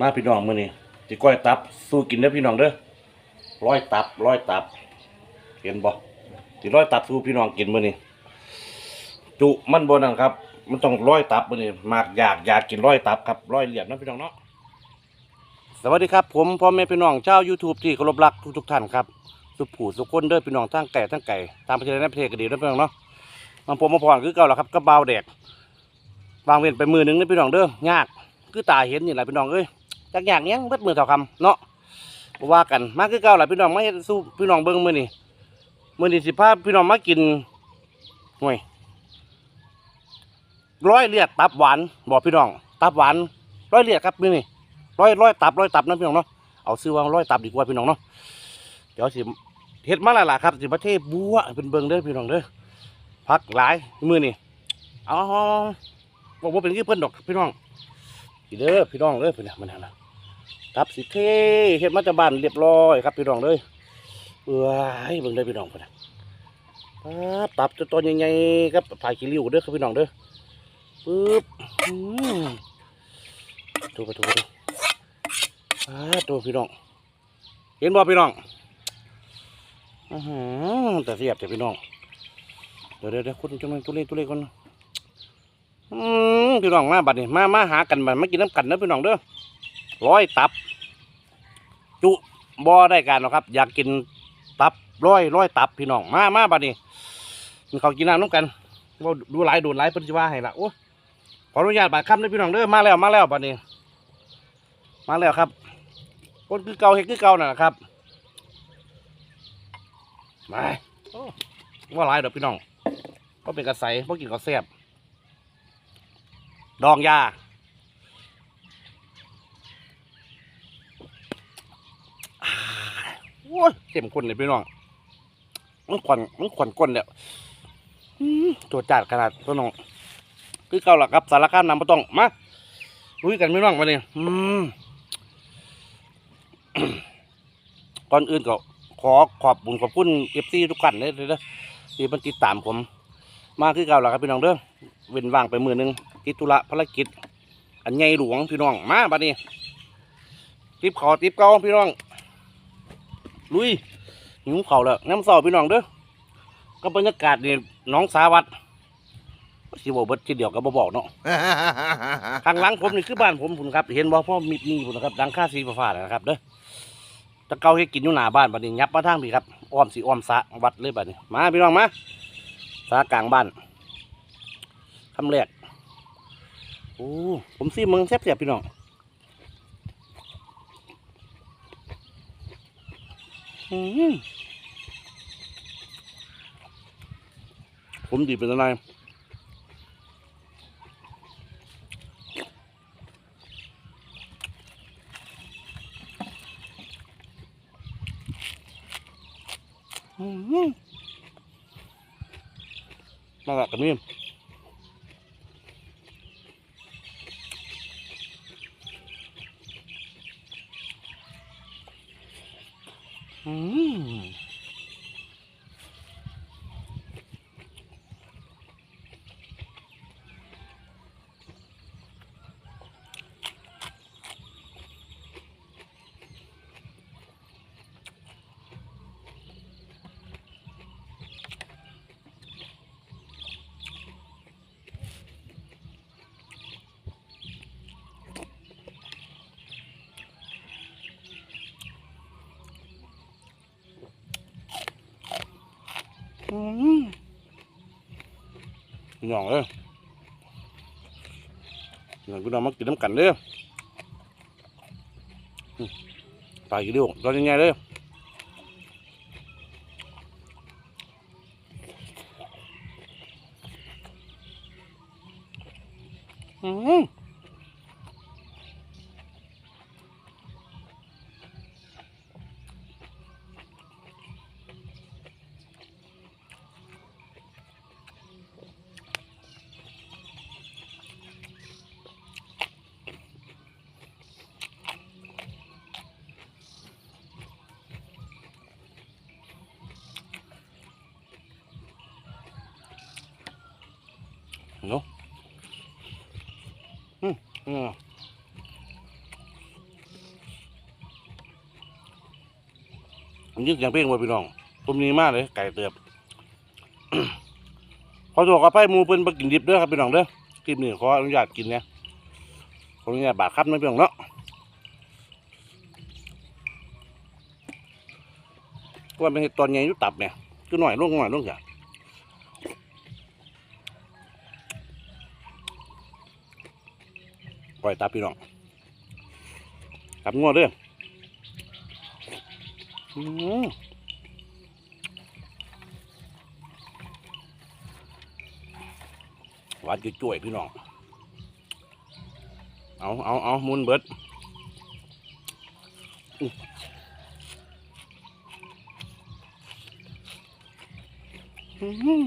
มาพี่น้องมื้อนี้สิก้อยตับ สู้กินเด้อพี่น้องเด้อร้อยตับร้อยตับ เห็นบ่สิร้อยตับสู้พี่น้องกินมื้อนี้จุมันบ่นั่นครับ มันต้องร้อยตับมื้อนี้มากอยากอยากกินร้อยตับครับร้อยเหรียญนะพี่น้องเนาะสวัสดีครับ ผมพ่อแม่พี่น้องชา YouTube ที่เคารพรักทุกๆท่านครับ สุขผู้สุขคนเด้อพี่น้องทั้งไก่ทั้งไก่ตามประเทศในประเทศก็ดีเด้อพี่น้องเนาะมาผมมาพรคือเก่าแล้วครับก็เบาแดกวางเว้นไปมือหนึงเด้อพี่น้องเด้อยากคือตาเห็นนี่แหละพี่น้องเอ้ย จากอย่างเนี้ยเบิดมือเท่าคำเนาะบ่ว่ากันมาคือเก่าหละพี่น้องมาเฮ็ดสู้พี่น้องเบิ่งมื้อนี้มื้อนี้สิพาพี่น้องมากินห่วยร้อยเลียดตับหวานบอกพี่น้องตับหวานร้อยเลียดครับมื้อนี้ร้อยร้อยตับร้อยตับนะพี่น้องเนาะเอาซื้อว่าร้อยตับดีกว่าพี่น้องเนาะเดี๋ยวสิเฮ็ดมาแล้วล่ะครับสิประเทศบัวเป็นเบิ่งเด้อพี่น้องเด้อพักหลายมื้อนี้เอาบอกว่าเป็นคือเพิ่นดอกพี่น้อง พี่เด้อพี่น้องเด้อพี่นะมันนั่นนะตับสิเทเฮ็ดมาจากบ้านเรียบร้อยครับพี่น้องเลยเอ้ยเบิ่งได้อพี่น้องพี่นะตับตับตัวใหญ่ๆครับผายขี้ริ้วเด้อครับพี่น้องเด้อปึ๊บดูไปดูไปดูอ่าตัวพี่น้อง เห็นบ่พี่น้องอือหือแต่เสียบแต่พี่น้อง เดี๋ยวเดี๋ยวคุณจังเลยตัวเล็กตัวเล็กคน อืมพี่น้องมาบัดนี้มามาหากันบัดมากินน้ำกันเด้อพี่น้องเด้อร้อยตับ จุบ่ได้การหรอกครับ อยากกินตับร้อยร้อยตับพี่น้องมามาบัดนี้กินข้ากินน้ำน้ำกันว่าดูหลายโดนหลายเพิ่นสิว่าให้ละโอ้ขออนุญาตบาดคำเด้อพี่น้องเด้อมาแล้วมาแล้วบัดนี้ มาแล้วครับคนคือเก่าเฮ็ดคือเก่าน่ะครับมาว่าหลายดอกพี่น้องเพราะเป็นกระใสเพราะกินก็แซ่บ ดองยาโอ้ยเข้มข้นเลยพี่น้องมันขวัญมันขวัญก้นเนี่ยอื้อตัวจัดขนาดตัวน้องคือเก่าหลักครับสารคามนำมาต้องมาลุยกันพี่น้องมาเนี่ยอืมก่อนอื่นก็ขอขอบบุญขอบคุณเอฟซีทุกท่านเลยเด้อที่มันติดตามผม มาคือเก่าหลักครับพี่น้องเด้อเว้นว่างไปมือหนึง ติดธุระภารกิจ อันใหญ่หลวงพี่น้องมาบัดนี้ติบขอติบเก่าพี่น้อง ลุยหิวเข่าวแล้วน้ำเสาพี่น้องเด้อก็บรรยากาศนี่หน้องสาวัดสิบอกเบิดทีเดียวก็บ่บอกเนาะข้างหลังผมนี่คือบ้านผมพุ่นครับ เห็นบ่พ่อมีมีพุ่นนะครับดังค่าสีฟ้าๆนะครับเด้อตะเกาให้กินอยู่หน้าบ้านบัดนี้ยับมาทางพี่ครับอ้อมสีอ้อมสระวัดเลยบัดนี้มาพี่น้องมาสระกลางบ้านคำแรก โอ้ผมซีมึงแซ่บๆพี่น้องผมดีเป็นอะไรมารักกันนี่ อืมอืม พี่น้องเอ้ยพี่น้องพี่น้องมากินน้ำกันเด้อปลากี่เดียวตอนยังไงเด้ออืม ออมันยึกอย่งเพ่งไว้พี่น้องตุ้มนี้มากเลย ไก่เติบขอตัวกับไปมูเป็นไปกินดิบด้วยครับพี่น้องเด้อคลิปนี้ขออนุญาตกินเนี่ยขออนุญาตบาดครับนะพี่น้องเนาะว่าเป็นตอนใหญ่ยุตับเนี่ยคือหน่อยลงหน่อยลงจ้ะ อยตับพี่น้องตับงัวเด้ออืมหวานจุ่ยพี่น้อง เอาเอาเอามุนเบิดอื้ออื้อหือ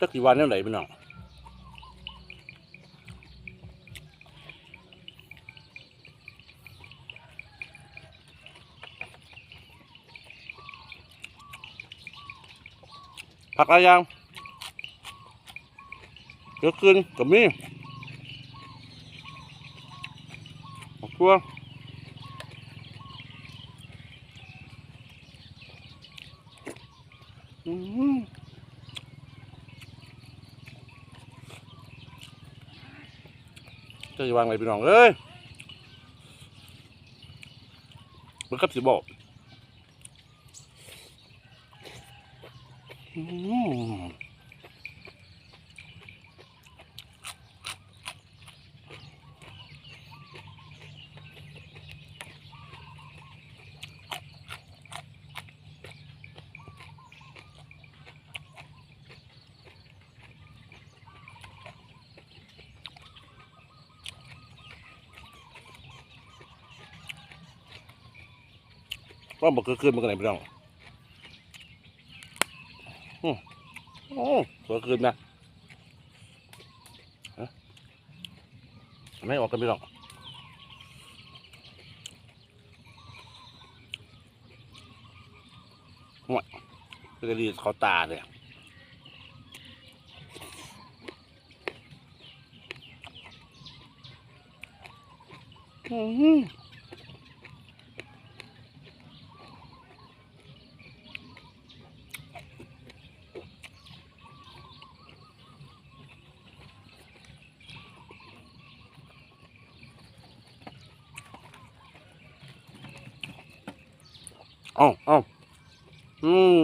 จักกี่วันแล้วไหนพี่น้องผักอะไรยังเยอะขึ้นกับมีผักทั่วอืม จะวางอะไรพี่น้องเอ้ยมันครับสิบอกอืม ว่าบอกเกิดขึ้นมันกันไหนพี่น้องโอ้เกิดขึ้นนะไม่ออกกันพี่น้องห่วยจะรีเขาตาเลยอืม อ้าเอ้าอืม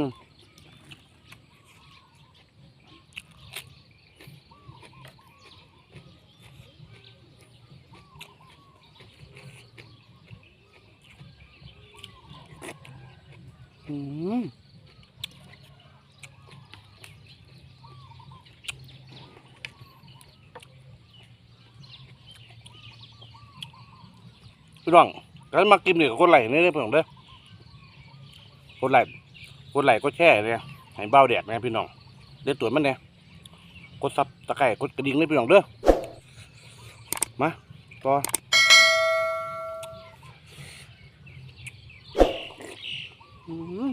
อืมพี่น้องกันมากินเนี่ยคนไหลนี่ได้พี่องเด้อ ดไลค์กดไลค์กดแชร์เนี่ยให้เบ้าแดกนะพี่น้องเด็ดตัวมันเนี่ยกดซับตะไคร่กดกระดิ่งเลยพี่น้องเด้อมาต่อม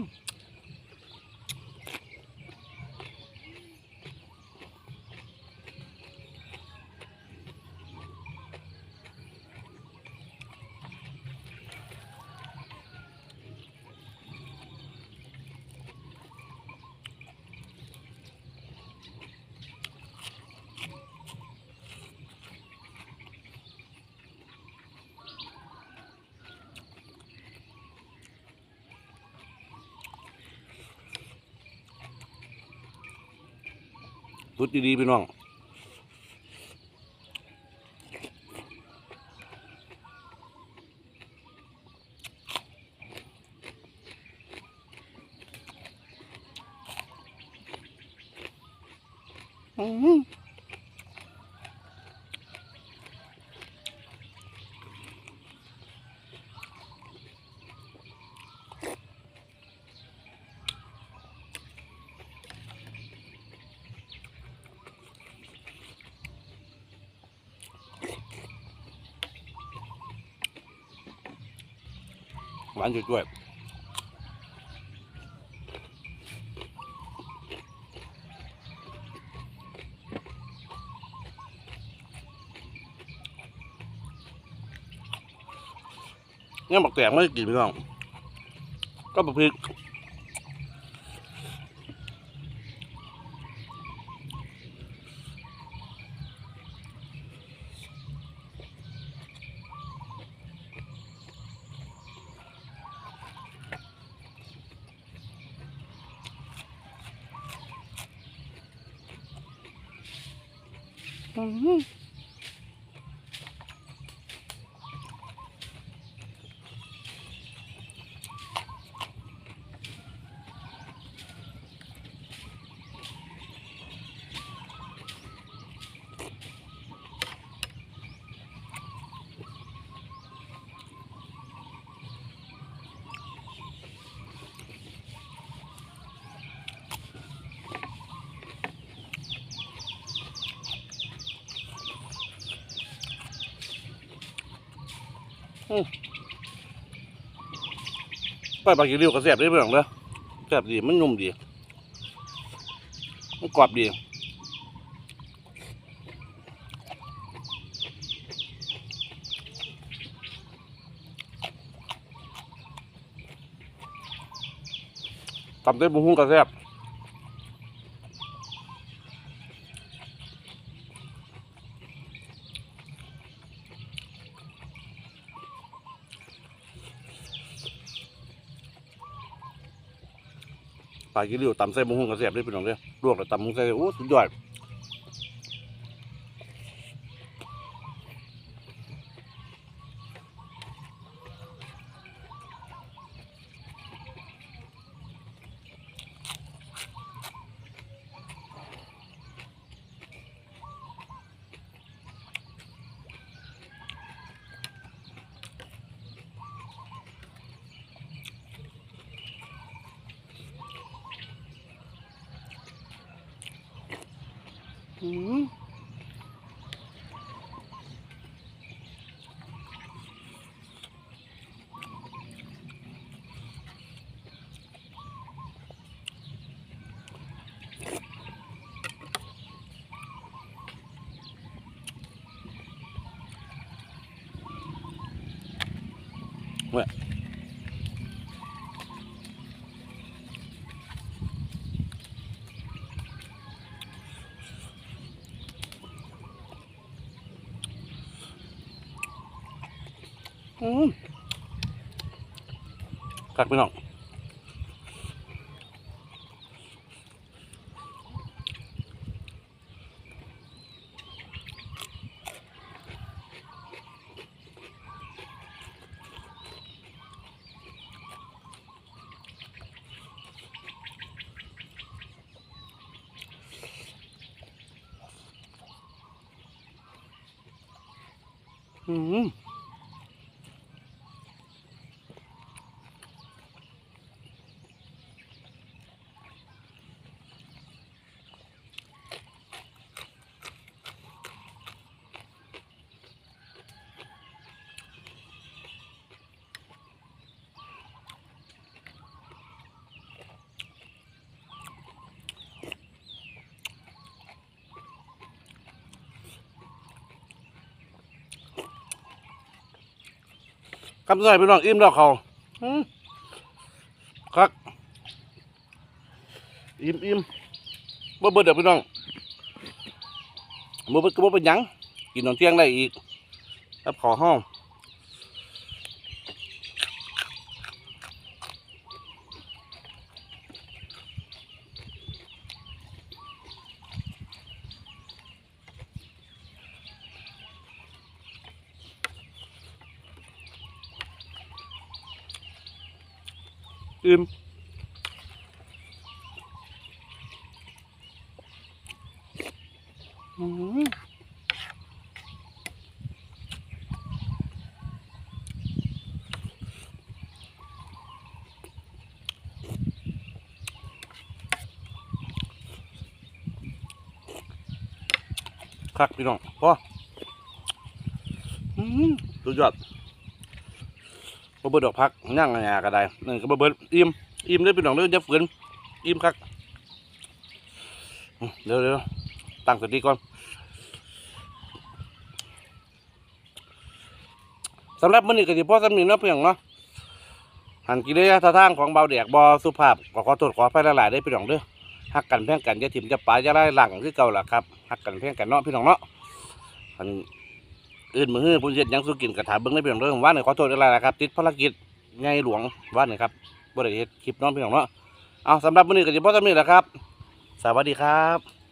สุดดีๆพี่น้อง 完就对。เนี่ยหมักแตงไม่ได้กินพี่น้องก็บะพริก อื้ ไปปลากิริวกระแซ่บได้พี่น้องเด้อแซ่บดีมันนุ่มดีมันกรอบดีตำได้บุ้งหุ้งก็แซบ ปลากิริวตำใส่บุ้งหุ้งก็แซ่บได้พี่น้องเด้อลวกแล้วตำมุ้งใส่โอ้สุดยอด อืมเนี่ยอืม กักพี่น้องอืม คำใส่พี่น้องอิ่มแล้วเขาครับอิ่มอิ่มบ่เบิดเดี๋ยวพี่น้องบ่เบิดก็บ่เป็นหยังกินนอนเที่ยงได้อีกครับขอห้องอิ่มอืม คักพี่น้องพออืมสุดยอดบ่เบิดดอกพักย่างงาก็ได้นั่นก็บ่เบิดอิ่มอิ่มเลยพี่น้องเด้ออย่าฝืนอิ่มคักเดี๋ยวเดี๋ยวตั้งสติก่อนสำหรับมื้อนี้ก็สิพอสำนีเนาะเพียงเนาะหันกิเลสท่าทางของเบาแดกบ่สุภาพก็ขอโทษขออภัยหลายๆเด้พี่น้องเด้อ ฮักกันแพงกันอย่าถิ่มอย่าปาอย่าไล่หลังคือเก่าล่ะครับฮักกันแพงกันเนาะพี่น้องเนาะอันอื่นมือหื้อผู้เย็ดยังสู้กินกระถาเบิ้งได้อพี่น้องเรื่อว่านี่ขอโทษหลายๆนะครับติดภารกิจไงหลวงว่านี่ครับบ่ได้เฮ็ดคลิปน้องพี่น้องเนาะเอาสำหรับวันนี้ก็จะพอสำนีแหละครับ สวัสดีครับ